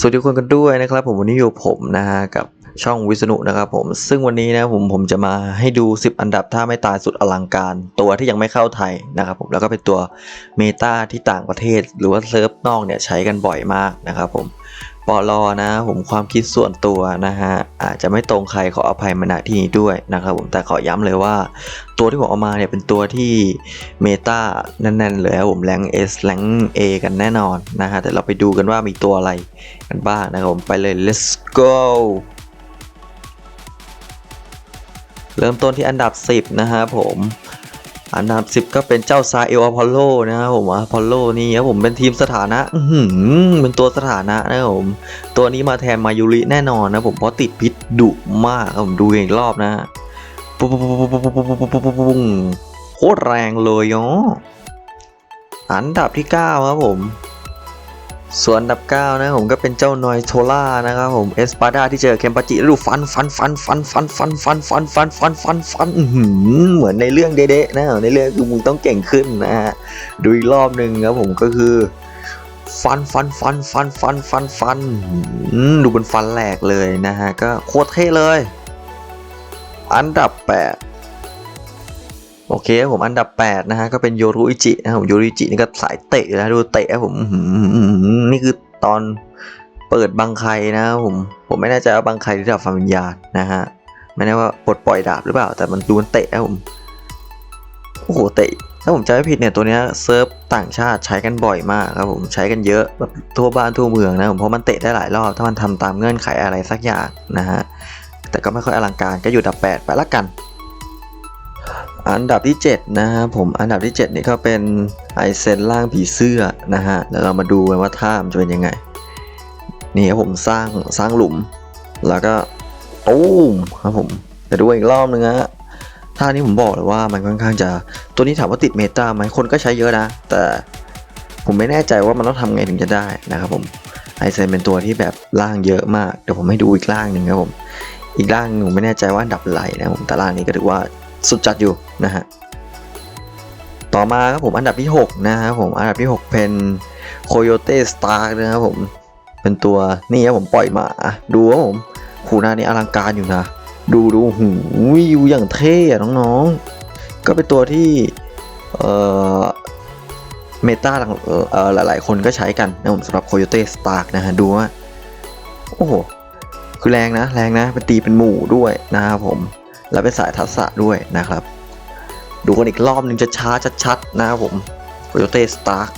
สวัสดีทุกคนกันด้วยนะครับผมวันนี้อยู่ผมนะฮะกับช่องวิษณุนะครับผมซึ่งวันนี้นะผมผมจะมาให้ดู 10 อันดับท่าไม่ตายสุดอลังการ ตัวที่ยังไม่เข้าไทยนะครับผมแล้วก็เป็นตัวเมตาที่ต่างประเทศ หรือว่าเซิร์ฟนอกเนี่ยใช้กันบ่อยมากนะครับผม ปอลอนะผมความคิดส่วนตัวนะฮะอาจจะไม่ตรงใครขออภัยมาณที่นี้ด้วยนะครับผมแต่ขอย้ำเลยว่า ตัวที่ผมเอามาเนี่ยเป็นตัวที่เมตาแน่นๆเลยครับผมแรง S แรง A กันแน่นอนนะฮะแต่เราไปดูกันว่ามีตัวอะไรกันบ้างนะครับผมไปเลย let's go เริ่มต้นที่อันดับ 10 นะครับผม อันดับ 10 ก็เป็นเจ้าซาเอลอพอลโลนะครับผมอพอลโลนี่ครับผมเป็นทีมสถานะอืมเป็นตัวสถานะนะครับผม ตัวนี้มาแทนมายุริแน่นอนนะผมเพราะติดพิษดุมากครับผมดูอีกรอบนะฮะปุ๊บปุ๊บปุ๊บปุ๊บปุ๊บปุ๊บปุ๊บปุ๊บปุ๊บปุ๊บโคตรแรงเลยอ๋ออันดับที่ 9 ครับผม ส่วนอันดับ 9 นะผมก็เป็นเจ้านอยโทล่านะครับผมเอสปาดาที่เจอเคมปาจิแล้วดูฟันฟันฟันฟันฟันฟันฟันฟันฟันฟันฟันฟันเหมือนในเรื่องเด๊ะนะในเรื่องคือมึงต้องเก่งขึ้นนะฮะดูอีกรอบหนึ่งครับผมก็คือฟันฟันฟันฟันฟันฟันฟันดูเป็นฟันแหลกเลยนะฮะก็โคตรเท่เลย อันดับ 8 โอเคผมอันดับ 8 นะฮะ ก็เป็นโยรุอิจินะครับโยรุอิจินี่ก็สายเตะนะดูเตะผมนี่คือตอนเปิดบังไคนะผมผมไม่แน่ใจว่าบังไคหรือดาบฟันวิญญาณนะฮะไม่แน่ว่าปลดปล่อยดาบหรือเปล่า แต่มันดูมันเตะครับผมโอ้โหเตะถ้าผมจำไม่ผิดเนี่ยตัวนี้เซิร์ฟต่างชาติใช้กันบ่อยมากครับผมใช้กันเยอะแบบทั่วบ้านทั่วเมืองนะผมเพราะมันเตะได้หลายรอบถ้ามันทำตามเงื่อนไขอะไรสักอย่างนะฮะแต่ก็ไม่ค่อยอลังการก็อยู่อันดับ8ไปละกัน อันดับที่ 7 นะครับผมอันดับที่ 7 นี่ก็เป็นไอเซนล่างผีเสื้อนะฮะเดี๋ยวเรามาดูกันว่าท่ามันจะเป็นยังไง นี่ครับผมสร้างสร้างหลุม แล้วก็ตูมครับผมแต่ดูอีกรอบนึงฮะท่านี้ผมบอกเลยว่ามันค่อนข้างจะตัวนี้ถามว่าติดเมตาไหมคนก็ใช้เยอะนะ แต่ผมไม่แน่ใจว่ามันต้องทำไงถึงจะได้นะครับผมไอเซนเป็นตัวที่แบบล่างเยอะมากเดี๋ยวผมให้ดูอีกล่างหนึ่งครับผมอีกล่างหนึ่งผมไม่แน่ใจว่าอันดับอะไรนะผมแต่ล่างนี้ก็ถือว่า สุดจัดอยู่นะฮะต่อมาครับผมอันดับที่ 6 นะครับผมอันดับที่ 6 เป็น Coyote Stark นะครับผมเป็นตัวนี่ครับผมปล่อยมาดูครับผมขูหน้านี่อลังการอยู่นะ ดูดูหูวิวอย่างเท่อะน้องๆ ก็เป็นตัวที่เอ่อเมตาหลังเอ่อเอ่อหลายๆคนก็ใช้กันนะผมสำหรับ Coyote Stark นะฮะดูว่าโอ้โหคือแรงนะ แรงนะเป็นตีเป็นหมู่ด้วยนะครับผม แล้วเป็นสายทักษะด้วยนะครับ ดูกันอีกรอบหนึ่งจะช้าชัดๆนะครับผม Coyote Stark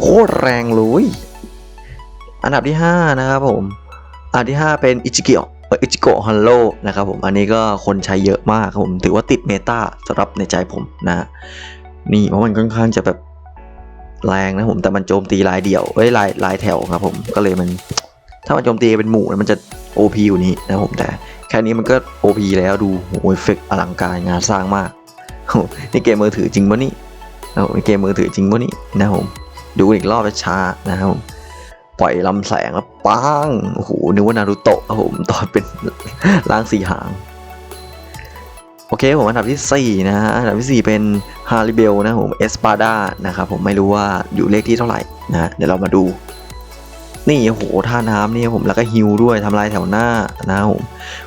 โคตรแรงเลยอันดับที่ 5 นะครับผม อันดับที่ 5 เป็นอิจิเกะอิจิโกะฮันโลนะครับผม อันนี้ก็คนใช้เยอะมากครับผม ถือว่าติดเมตาสำหรับในใจผมนะ นี่เพราะมันค่อนข้างจะแบบแรงนะผม แต่มันโจมตีลายเดี่ยวเอ้ยลายลายแถวครับผม ก็เลยมัน ถ้ามันโจมตีเป็นหมู่มันจะ OP อยู่นี้นะครับผม แต่ แค่นี้มันก็ OP แล้วดูโอ้ยเฟกอลังการงานสร้างมากนี่เกมมือถือจริงปะนี่เอานี่เกมมือถือจริงปะนี่นะครับผมดูอีกรอบช้านะครับผมปล่อยลำแสงแล้วปังโอ้โหนึกว่านารูโตะครับผมตอนเป็นร่างสี่หางโอเคผมอันดับที่ 4 นะฮะอันดับที่ 4 เป็นฮาริเบลนะผมเอสปาดานะครับผมไม่รู้ว่าอยู่เลขที่เท่าไหร่นะเดี๋ยวเรามาดู นี่โอ้โหท่าน้ำนี่ผมแล้วก็ฮิวด้วยทำลายแถวหน้านะครับผม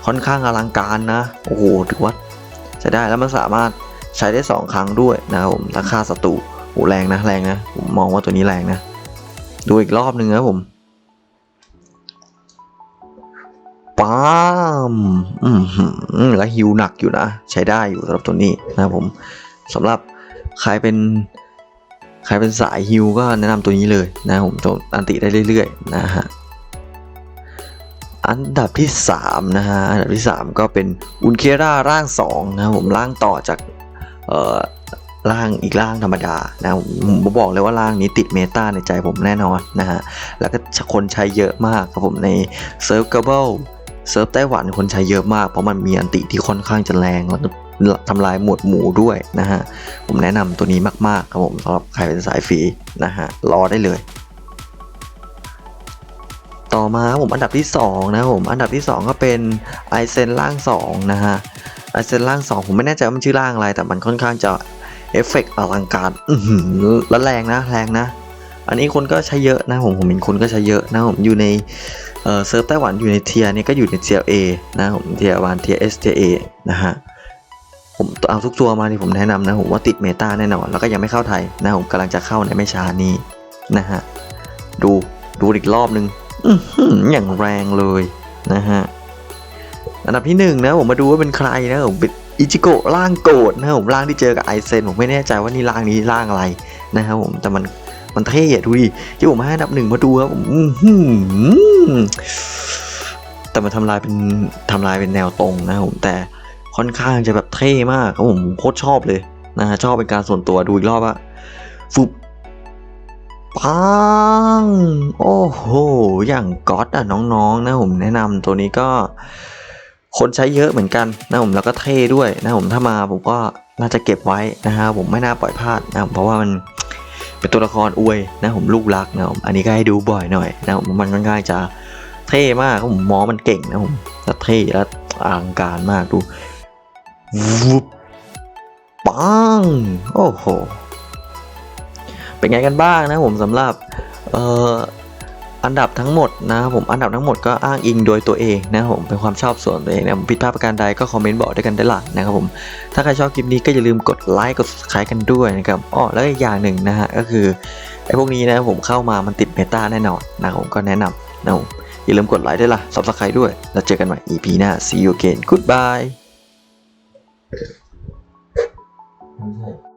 ค่อนข้างอลังการนะโอ้โหถือว่าใช้ได้แล้วมันสามารถใช้ได้ 2 ครั้งด้วยนะครับผมราคาศัตรูโอ้แรงนะแรงนะผมมองว่าตัวนี้แรงนะ ดูอีกรอบหนึ่งนะผมป้ามอืมหืมแล้วฮิวหนักอยู่นะ ใช้ได้อยู่สำหรับตัวนี้นะครับผมสำหรับใครเป็น ใครเป็นสายฮิวก็แนะนำตัวนี้เลยนะผมโจมอันติได้เรื่อยๆนะฮะอันดับที่3นะฮะอันดับที่ 3 ก็เป็นอุนเคราร่าง 2 นะผมร่างต่อจากเอ่อร่างอีกร่างธรรมดานะผมบอกเลยว่าร่างนี้ติดเมตาในใจผมแน่นอนนะฮะแล้วก็คนใช้เยอะมากครับผมในเซิร์ฟเกเบิลเซิร์ฟไต้หวันคนใช้เยอะมากเพราะมันมีอันติที่ค่อนข้างจะแรงแล้ว ทำลายหมวดหมู่ด้วยนะฮะ ผมแนะนำตัวนี้มาก ๆ ครับผมสำหรับใครเป็นสายฟรีนะฮะ รอได้เลย ต่อมาผมอันดับที่ 2 นะผม อันดับที่ 2 ก็เป็นไอเซนล่าง 2 นะฮะไอเซนล่าง 2 ผมไม่แน่ใจว่ามันชื่อล่างอะไร แต่มันค่อนข้างจะเอฟเฟกต์อลังการแล้วแรงนะ แรงนะ อันนี้คนก็ใช้เยอะนะผม ผมเห็นคนก็ใช้เยอะนะผมอยู่ในเซิร์ฟไต้หวันอยู่ในเทียนี่ก็อยู่ในเทียร์ A นะผมเทียวันเทียร์ S เทียร์ A นะฮะ ผมเอาทุกตัวมาที่ผมแนะนำนะผมว่าติดเมตาแน่นอนแล้วก็ยังไม่เข้าไทยนะผมกำลังจะเข้าในไม่ช้านี้นะฮะดูดูอีกรอบนึงอย่างแรงเลยนะฮะอันดับที่หนึ่งนะผมมาดูว่าเป็นใครนะผมเป็นอิจิโกะร่างโกรธนะผมร่างที่เจอกับไอเซนผมไม่แน่ใจว่านี่ร่างนี้ร่างอะไรนะครับผมแต่มันมันเท่อะดูดิที่ผมให้อันดับหนึ่งมาดูครับผมแต่มันทำลายเป็นทำลายเป็นแนวตรงนะผมแต่ ค่อนข้างจะแบบเท่มากครับผมโคตรชอบเลยนะฮะชอบเป็นการส่วนตัวดูอีกรอบอะฟุบปังโอ้โห อย่างก๊อตอะน้องๆ นะผมแนะนำตัวนี้ก็ คนใช้เยอะเหมือนกันนะผมแล้วก็เท่ด้วยนะผมถ้ามาผมก็น่าจะเก็บไว้นะฮะผมไม่น่าปล่อยพลาดนะผมเพราะว่ามันเป็นตัวละครอวยนะผมลูกรักนะผมอันนี้ก็ให้ดูบ่อยหน่อยนะผมมันค่อนข้างจะเท่มากผมมอมันเก่งนะผมแล้วเท่แล้วอลังการมากดู วุบปัง โอ้โห เป็นไงกันบ้างนะผมสำหรับเอ่ออันดับทั้งหมดนะครับผมอันดับทั้งหมดก็อ้างอิงโดยตัวเองนะผมเป็นความชอบส่วนตัวเองนะผมผิดพลาดประการใดก็คอมเมนต์บอกด้วยกันได้หละนะครับผมถ้าใครชอบคลิปนี้ก็อย่าลืมกดไลค์กด subscribe กันด้วยนะครับอ้อแล้วอีกอย่างหนึ่งนะฮะก็คือไอ้พวกนี้นะผมเข้ามามันติดเมตาแน่นอนนะผมก็แนะนำนะผมอย่าลืมกดไลค์ด้วยล่ะ subscribe ด้วยแล้วเจอกันใหม่ EP หน้า see you again goodbye うん